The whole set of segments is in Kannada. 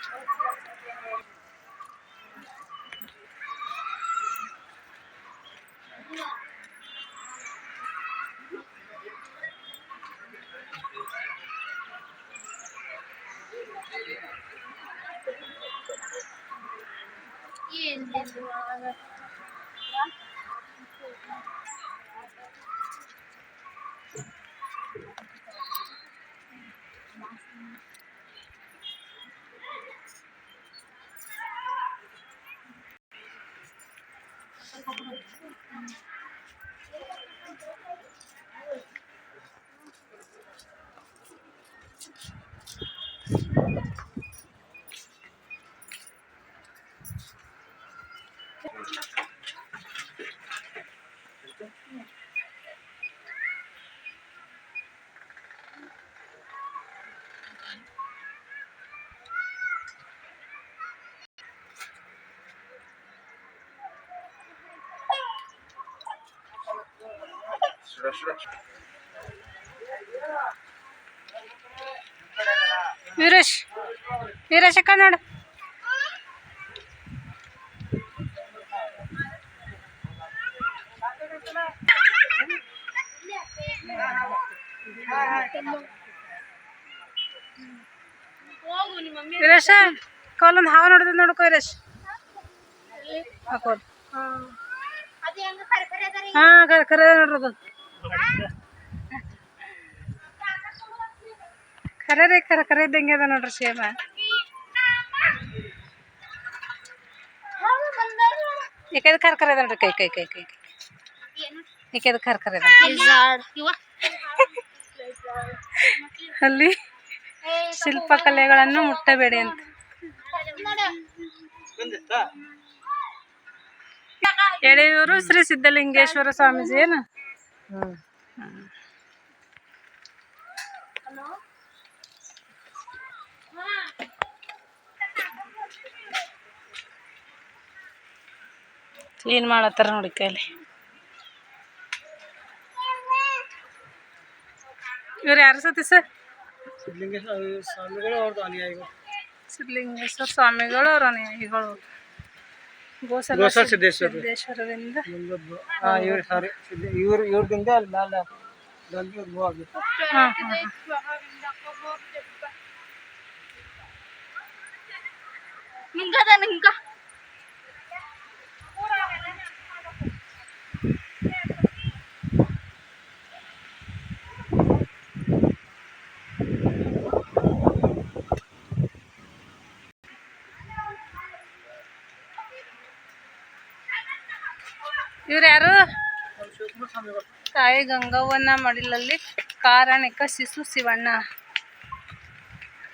Thank you. Şura şura. Veeresh ಅಕ್ಕ ನೋಡು ವೀರೇಶ ಕಾಲೊಂದು ಹಾವು ನೋಡಿದ ನೋಡ್ಕೋ ವೀರೇಶ್ ಹಾಕೋದು ಹಾಂ ಕರೆ ಕರೆ ನೋಡ್ರದು ಖರೆ ಕರ, ಕರೆ ಇದ್ದಂಗೆ ಅದ ನೋಡ್ರಿ ಸೇಮ ಈಕೈದು ಕರ್ ಅದ ನೋಡ್ರಿ, ಕೈ ಕೈ ಕೈ ಕೈ ಈಕೈದು ಕರ್ ಅದ ಅಲ್ಲಿ ಶಿಲ್ಪಕಲೆಗಳನ್ನು ಮುಟ್ಟಬೇಡಿ ಅಂತ. ಎಳೆಯೂರು ಶ್ರೀ ಸಿದ್ಧಲಿಂಗೇಶ್ವರ ಸ್ವಾಮೀಜಿ ಏನು? ಕ್ಲೀನ್ ಮಾಡತ್ತಾರ ನೋಡಿ ಕೈಲಿ. ಇವ್ರು ಯಾರು ಸತಿ ಸರ್? ಸಿದ್ಧಲಿಂಗೇಶ್ವರ ಸ್ವಾಮಿಗಳು ಅವ್ರದ್ದು ಅನುಯಾಯಿಗಳು ಸಿದ್ಧಲಿಂಗೇಶ್ವರ ಸ್ವಾಮಿಗಳು ಅವ್ರ ಅನುಯಾಯಿಗಳು. ಗೋಸಲ ಗೋಸಲ ಸಿದ್ದೇಶ್ವರ. ಸಿದ್ದೇಶ್ವರದಿಂದ ಹಾಂ ಇವ್ರು ಸಾರಿ. ಸಿದ್ಧ ಇವ್ರು ಇವ್ರದಿಂದ ಅಲ್ಲಿ ಮೇಲೆ ಬಂದು ಇವ್ರು ಮೂವ್ ಆಗಿತ್ತು. ಹಾಂ ಹಾಂ ಯಾರು ಶಿವಕುಮಾರ ಸ್ವಾಮಿಗಳು ತಾಯಿ ಗಂಗವ್ವನ ಮಡಿಲಲ್ಲಿ ಕಾರಣಿಕ ಶಿಶು ಶಿವಣ್ಣ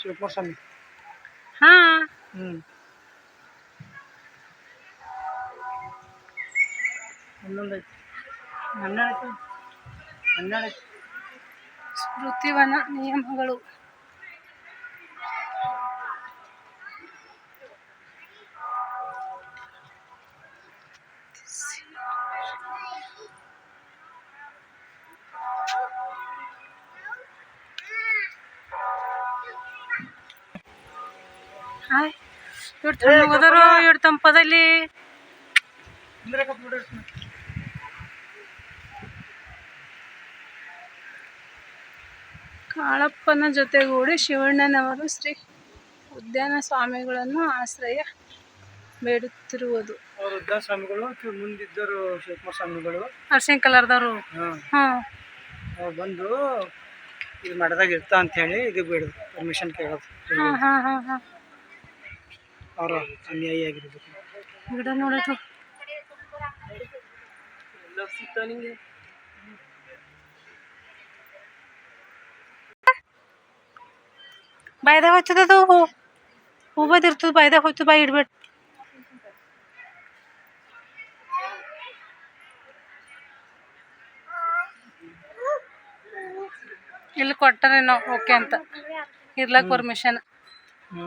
ಶಿವಕುಮಾರ ಸ್ವಾಮಿ ಹಾ ಹ್ಞೂ ಹನ್ನೊಂದು ಐತಿ ಹನ್ನೆರಡು ಐತಿ ಹನ್ನೆರಡು ಐತಿ ಸ್ಮೃತಿವನ ನಿಯಮಗಳು ಇವ್ರು ತಮ್ಮ ಹೋದರು ಇವ್ರು ತಂಪದಲ್ಲಿ. ಕಾಳಪ್ಪನ ಜೊತೆಗೂಡಿ ಶಿವಣ್ಣನವರು ಶ್ರೀ ಉದ್ಯಾನ ಸ್ವಾಮಿಗಳನ್ನು ಆಶ್ರಯ ಬೇಡುತ್ತಿರುವುದು. ಸ್ವಾಮಿಗಳು ಮುಂದಿದ್ದರು ಶಿವಕುಮಾರ ಸ್ವಾಮಿಗಳು. ಅರ್ಶಿನ ಕಲರ್ದವರು ಹಾಂ. ಬಂದು ಇದು ಮಾಡಿದಾಗ ಇರ್ತಾ ಅಂತ ಹೇಳಿ ಇದು ಬೇಡ ಪರ್ಮಿಷನ್ ಕೇಳೋದು. ಹಾಂ ಹಾಂ ಹಾಂ ಹಾಂ. ಅವರ ಅನ್ಯಾಯಿ ಆಗಿರ್ಬೇಕು. ಗಿಡ ನೋಡಿತು ಬಾಯ್ದಾಗ ಹೋಯ್ತದ ಹೂ ಹೂ ಬದಿರ್ತದ ಬಾಯ್ದಾಗ ಹೋಯ್ತು ಬಾಯಿ ಇಡ್ಬೇಡ. ಇಲ್ಲಿ ಕೊಟ್ಟರೇನೋ ಓಕೆ ಅಂತ. ಇರ್ಲಕ್ ಪರ್ಮಿಷನ್ ಹ್ಞೂ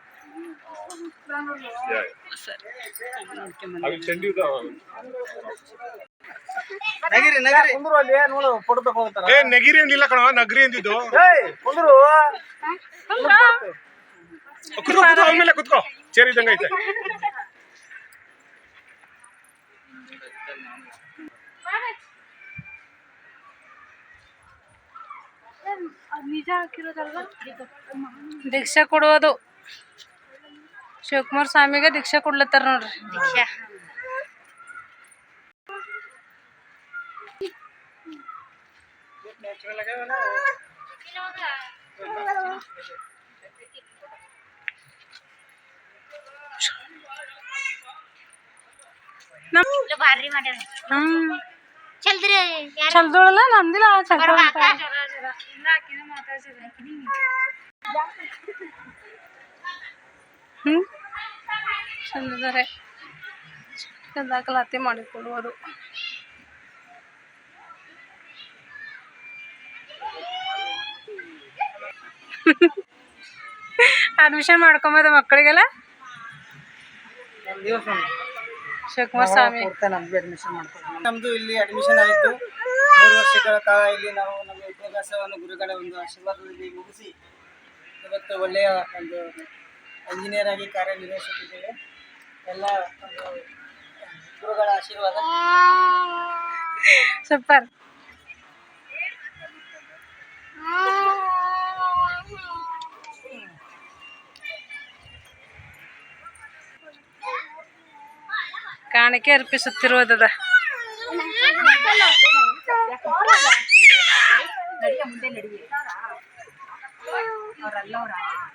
ನಗಿರಿ ನಗಿರಿ ಕುಂದ್ರು ಅಲ್ಲಿ ನೋಡು ಫೋಟೋ ತಗೋತಾರ ಏ ನಗಿರಿ ಕಣ, ನಗರಿ ಅಂದಿದ್ದು. ಏಯ್ ಕುಂದ್ರು ಕುತ್ಕೋ ಕುತ್ಕೋ ಆಮೇಲೆ ಕುತ್ಕೋ. ಚೇರ್ ಇದ್ದಂಗ ನಿಜ ಹಾಕಿರೋದಲ್ವಾ ದೀಕ್ಷಾ ಕೊಡೋದು ಶಿವಕುಮಾರ್ ಸ್ವಾಮಿಗೆ ದೀಕ್ಷಾ ಕೊಡ್ಲತ್ತಾರ ನೋಡ್ರಿ. ಭಾರಿ ಮಾಡ್ಯಾರ. ಹ್ಮ್. ಚಲ್ದ್ರಿ ಚಲ್ದೋಳಲ್ಲ ನಮ್ದಿಲ್ಲ ಚಲ್ದೋಳ ಹ್ಮ್? ಚಂದಿದ್ದಾರೆ ದಾಖಲಾತಿ ಮಾಡಿಕೊಳ್ಳುವುದು ಅಡ್ಮಿಷನ್ ಮಾಡ್ಕೊಂಬೋದು ಮಕ್ಕಳಿಗೆಲ್ಲ? ಶಿವಕುಮಾರ್ ಸ್ವಾಮಿ ನಮ್ಗೆ ಅಡ್ಮಿಷನ್ ಮಾಡ್ಕೊಂಡು ನಮ್ದು ಇಲ್ಲಿ ಅಡ್ಮಿಷನ್ ಆಯಿತು. ಮೂರು ವರ್ಷಗಳ ಕಾಲ ಇಲ್ಲಿ ನಾವು ನಮ್ಮ ವಿದ್ಯಾಭ್ಯಾಸವನ್ನು ಗುರುಗಳ ಒಂದು ಆಶೀರ್ವಾದದಲ್ಲಿ ಮುಗಿಸಿ, ಇವತ್ತು ಒಳ್ಳೆಯ ಒಂದು ಇಂಜಿನಿಯರ್ ಆಗಿ ಕಾರ್ಯನಿರ್ವಹಿಸುತ್ತಿದ್ದೇವೆ. ಎಲ್ಲ ಒಂದು ಗುರುಗಳ ಆಶೀರ್ವಾದ. ಸೂಪರ್. ಕಾಣಿಕೆ ಅರ್ಪಿಸುತ್ತಿರುವುದದ. ಅವರು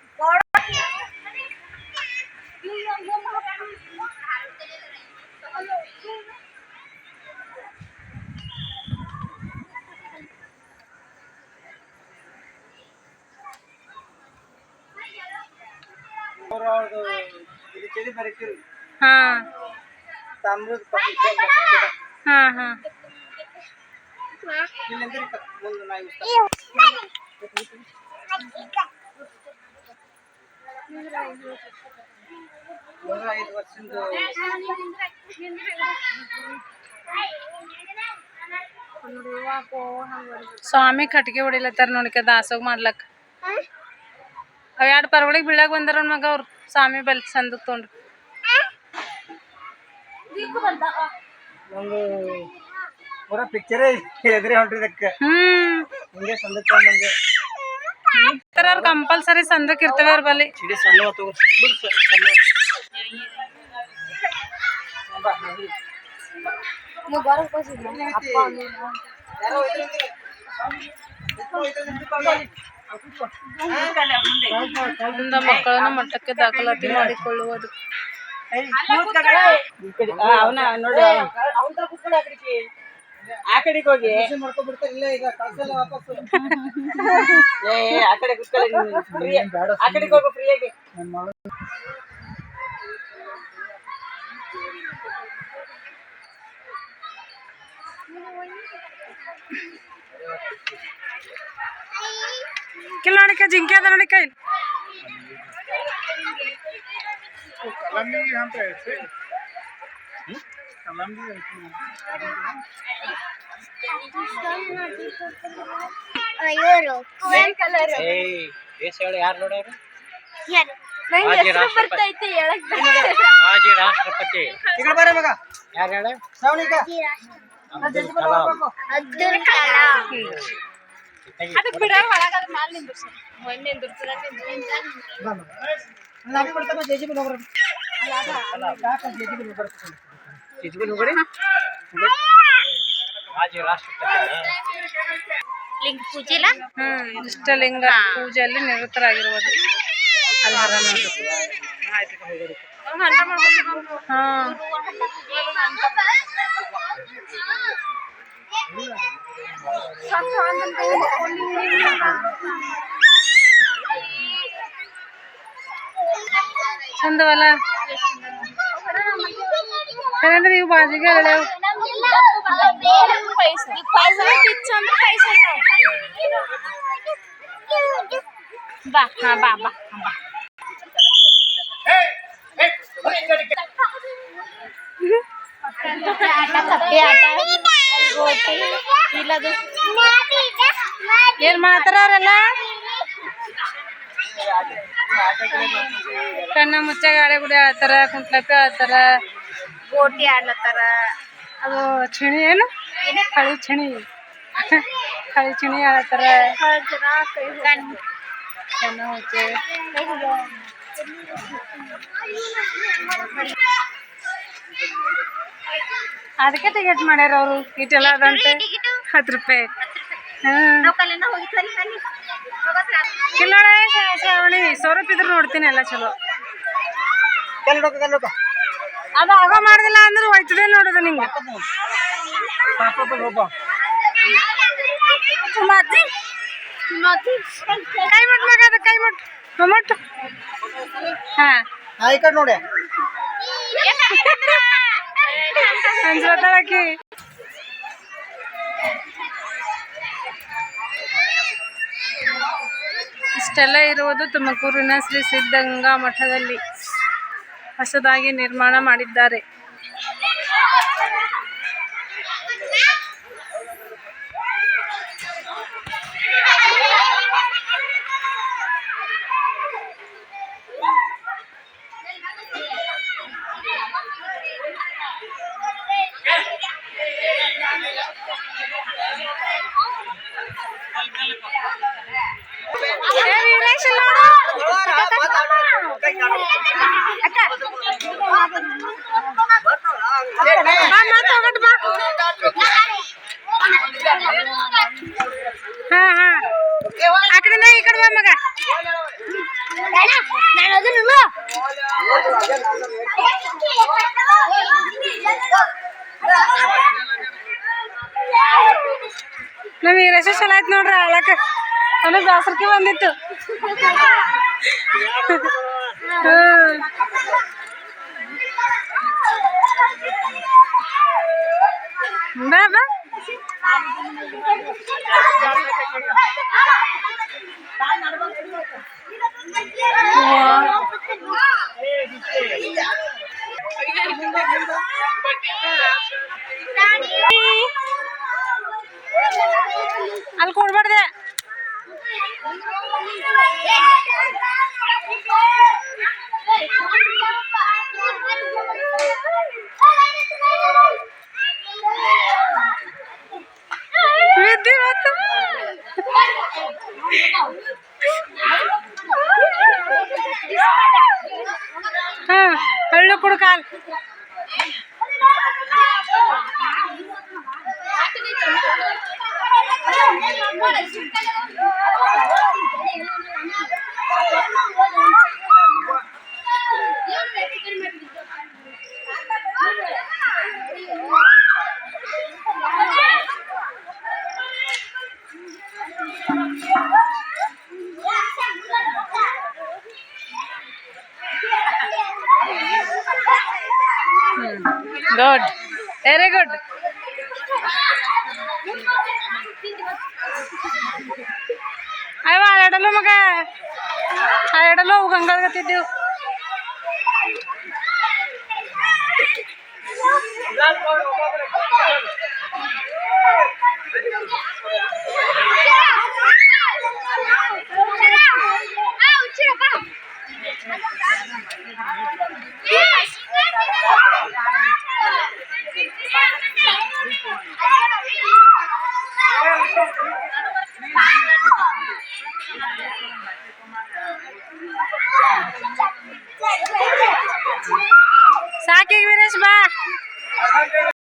ಹಾ ತಾಮ್ರದ ಹಾ ಹಾ ಇಲ್ಲಿಂದ ಮುಂದೆ ನಾಯಿ ನೂರ ಐದು ವರ್ಷದಿಂದ ಸ್ವಾಮಿ ಕಟ್ಗೆ ಹೊಡಿಲತ್ತಾರ ನೋಡಿಕ ದಾಸೋಗ್ ಮಾಡ್ಲಕ್. ಅವ್ ಎರಡು ಪರ್ವಳಿಗೆ ಬೀಳಾಗ ಬಂದಾರ ಮಗ ಅವ್ರು. ಸ್ವಾಮಿ ಬಲ್ ಸಂದಕ್ ತೊಗೊಂಡ್ರು. ಒಂದು ಪೂರ ಪಿಕ್ಚರೇ ಎದುರಿ ಹೊಂಟಿದಕ್ಕೆ ಹಿಂಗೆ ಕಂಪಲ್ಸರಿ ಸಂದಕ್ಕೆ ಇರ್ತವೆ ಅವ್ರ ಬಲ್ಲಿ. ಬಿಡು ಸಣ್ಣ. ಇಂದ ಮಕ್ಕಳನ್ನ ಮಟ್ಟಕ್ಕೆ ದಾಖಲಾತಿ ಮಾಡಿಕೊಳ್ಳುವುದು ಅವನ ನೋಡಿ ಆ ಕಡೆಗೆ. ಹೋಗಿ ಮಾಡ್ಕೊಬಿಡ್ತಾರೆ ಇಲ್ಲೇ ಈಗ ವಾಪಸ್ಸು ಏ ಆ ಕಡೆ ಕುತ್ಕೊಳ್ಳಿ ಆ ಕಡೆಗೆ ಹೋಗು ಫ್ರೀಯಾಗಿ ಕಿಲ್ಲ ನೋಡಿಕ ಜಿಂಕೆ ಅದ ನೋಡಿಕ ಇಲ್ಲಿ ಮಾಜಿ ರಾಷ್ಟ್ರಪತಿ. ಯಾರು ಹೇಳ? ಅಬ್ದುಲ್ ಕಲಾಂ ಅಬ್ದುಲ್ ಕಲಾಂ ಅದಕ್ಕೆ ಬಿಡ ಒಳಗದ ಮ್ಯಾಲ ನಿಂದ್ರಸ ಮೊನ್ನೆ ನಿಂದಿರ್ತದ ಲಾಭಿ ಬರ್ತಾನೆ ಜೆ ಜಿ ಬಿ ಹೋಗ್ರಿ ಲಿಂಗ ಪೂಜೆಲ ಹ್ಮ್. ಇಷ್ಟಲಿಂಗ ಪೂಜೆಯಲ್ಲಿ ನಿರತರಾಗಿರುವುದು చందవాలా కరెంట్ నీకు బాజీగా వెళ్ళావు బా బా బా బా ಹಾ ಬಾ ಬಾ ಇಲ್ಲದು ಏನ್ ಮಾಡ್ತಾರಲ್ಲ ಕಣ್ಣ ಮುಚ್ಚಾಗ ಗಾಳಿ ಗುಡಿ ಆಡ್ತಾರ ಕುಂಟ್ಲಪ್ಪಿ ಆಡ್ತಾರ ಗೋಟಿ ಆಡ್ಲತ್ತಾರ. ಅದು ಚಿಣಿ ಏನು? ಕಳಿ ಚಿಣಿ ಕಳಿ ಚಿಣಿ ಆಡ್ತಾರ ಕಣ್ಣ ಮುಚ್ಚೆ. ಅದಕ್ಕೆ ಟಿಕೆಟ್ ಮಾಡ್ಯಾರ ಅವರು ಇಟ್ಟೆಲ್ಲ ಅದಂತೆ ಹತ್ತು ರೂಪಾಯಿ ಹೋಗಿ ಕಿಲ್ಲೋಳೆ ಶ್ರಾವಣಿ ಸ್ವರೂಪ್ ಇದ್ರೆ ನೋಡ್ತೀನಿ ಎಲ್ಲ ಚಲೋ ಅದು ಆಗ ಮಾಡ್ದಿಲ್ಲ ಅಂದ್ರೆ ಹೋಯ್ತದೆ ನೋಡೋದು ನಿಂಗೆ ಪಾಪ ಪಾಪ ಮತ್ತಿ ಕೈ ಮುಟ್ ಮಗ ಅದು ಕೈ ಮುಟ್ ಮುಟ್ಟು ಹಾ ನೋಡಿ ಇಷ್ಟೆಲ್ಲ ಇರುವುದು ತುಮಕೂರಿನ ಶ್ರೀ ಸಿದ್ಧಗಂಗಾ ಮಠದಲ್ಲಿ ಹೊಸದಾಗಿ ನಿರ್ಮಾಣ ಮಾಡಿದ್ದಾರೆ ಏ ವೀರೇಶ್ ಇಲ್ಲ ನೋಡು. ಬಾ ಮಾತ್ ಹೋಗಟ್ ಬಾ ಹಾ ಹಾ ಆ ಕಡೆಯಿಂದ ಈ ಕಡೆ ಬಾ ಮಗ ನಮ್ ವೀರೇಶ ಚಲೋ ಆಯ್ತು ನೋಡ್ರಿ ಆಳಕ ಅಂದ್ರೆ ದಾಸರ್ಕಿ ಬಂದಿತ್ತು. ಬಾ ಬಾ. ಬಾ ಅಲ್ಲಿ ಕೊಡ್ಬಾರ್ದೆ ವಿದ್ಯೆ Furkan. ಕೊಡು ಕಾಲ್ ಗುಡ್ ವೆರಿ ಗುಡ್ ಅಯ್ಯವ ಆಡಲು ಮಗ ಆಡಲು ಅವು ಗಂಗಾಗತ್ತಿದ್ದೆವು ಸಾಕೀಗ